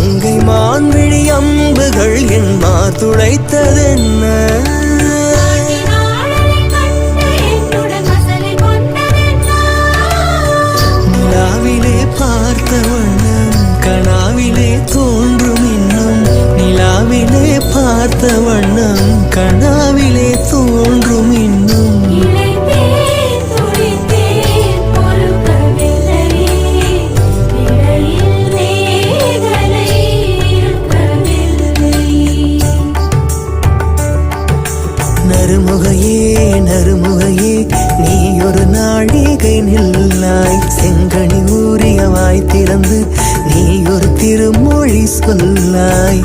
மங்கை மான்விழி அம்புகள் என் மா துளைத்ததென்ன? நிலாவிலே பார்த்த வண்ணம் கனாவிலே தோன்றும் இன்னும். நிலாவிலே பார்த்த வண்ணம் கனாவிலே தோன்றும். நறுமுகையே நறுமுகையே நீ ஒரு நாழிகை நில்லாய் செங்கனி ஊறிய வாய் திறந்து நீ ஒரு திருமொழி சொல்லாய்.